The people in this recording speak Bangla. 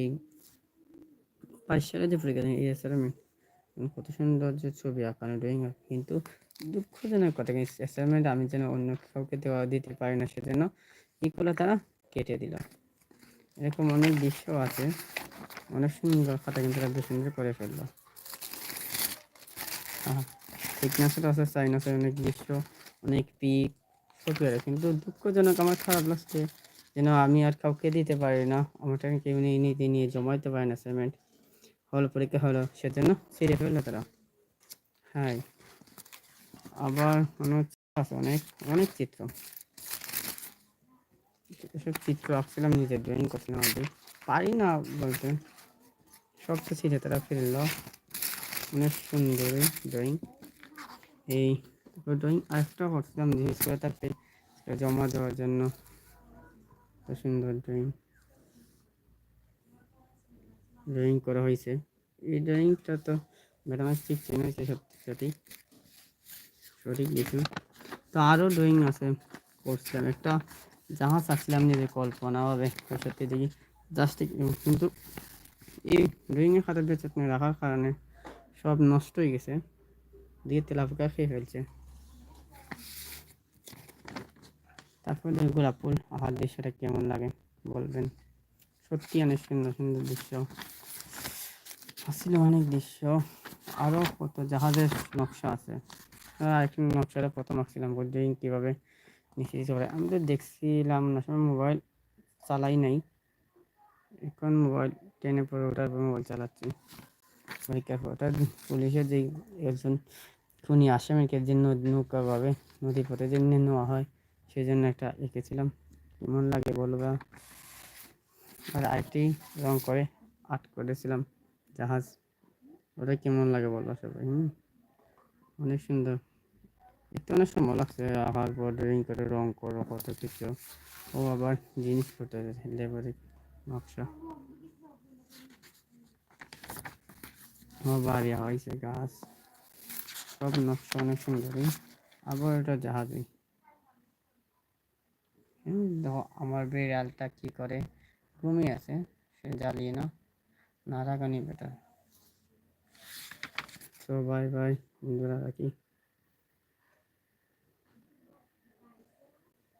এই সালে যে এছাড়া কত সুন্দর যে ছবি আঁকানো ড্রয়িং কিন্তু দুঃখজনক কথা অ্যাসাইনমেন্ট আমি যেন অন্য কাউকে দেওয়া দিতে পারি না, সেজন্য তারা কেটে দিল। এরকম অনেক দৃশ্য আছে, অনেক সুন্দর খাতা কিন্তু তারা সুন্দর করে ফেলল। ফিটনেসের আছে, সাইনাসের অনেক দৃশ্য, অনেক পিক ছবি কিন্তু দুঃখজনক, আমার খারাপ লাগছে যেন আমি আর কাউকে দিতে পারি না। আমারটাকে কেউ নিয়ে নিতে নিয়ে জমাইতে পারে না অ্যাসাইনমেন্ট হল পরীক্ষা হলো, সেজন্য ছিঁড়ে ফেলল তারা। হ্যাঁ আবার মনে হচ্ছে অনেক অনেক চিত্র। সব চিত্র আঁকছিলাম নিজে ড্রয়িং করছিলাম আগে। পারি না বলতে। সব তো ছিঁড়ে তারা ফেলল। অনেক সুন্দর ড্রয়িং এই ড্রয়িং আরেকটা করছিলাম জিনিস করে তাকে জমা দেওয়ার জন্য। সুন্দর ড্রয়িং ড্রয়িং করা হয়েছে। এই ড্রয়িংটা তো ম্যাডাম ঠিক চেনে হয়েছে সত্যি সঠিক কিছু। তো আরও ড্রয়িং আছে করছিলাম। একটা জাহাজ আঁকছিলাম নিজে কল্পনা হবে সত্যি দেখি। জাস্ট কিন্তু এই ড্রয়িংয়ের খাতার যত্ন রাখার কারণে সব নষ্ট হয়ে গেছে। দিয়ে তেলাপোকা খেয়ে ফেলছে। তারপর গোলাপ ফুল আহার দৃশ্যটা কেমন লাগে বলবেন? সত্যি অনেক সুন্দর সুন্দর দৃশ্য। আসলে অনেক দৃশ্য। আরও কত জাহাজের নকশা আছে। আরেকটি নকশাটা প্রথম আঁকছিলাম ড্রয়িং কীভাবে নিচে চলে আমি তো দেখছিলাম না সময় মোবাইল চালাই নাই। এখন মোবাইল টেনে পরে ওঠার পর মোবাইল চালাচ্ছি। পরীক্ষার পর ওটা পুলিশের যে একজন খুনি আসামিকে যে নৌকা পাবে নদী পথে যে নেওয়া হয় সেই জন্য একটা এঁকেছিলাম কেমন লাগে বলবা আর আরেকটি রং করে আর্ট করেছিলাম। জাহাজ, ওটা কেমন লাগে বলবা সবাই হুম? অনেক সুন্দর। দেখতে অনেক সময় লাগছে আবার পর ড্রয়িং করে রং করো, কত কিছু। ও আবার জিনিসপত্র লেবারিক নকশা। ও বাড়ি হয়েছে গাছ। সব নকশা অনেক সুন্দরই। আবার এটা জাহাজই আমার বিড়ালটা কি করে ঘুমিয়ে আছে, সে জ্বালিয়ে না না রাখানি বেটার তো বাই বাই বন্ধুরা, রাখি।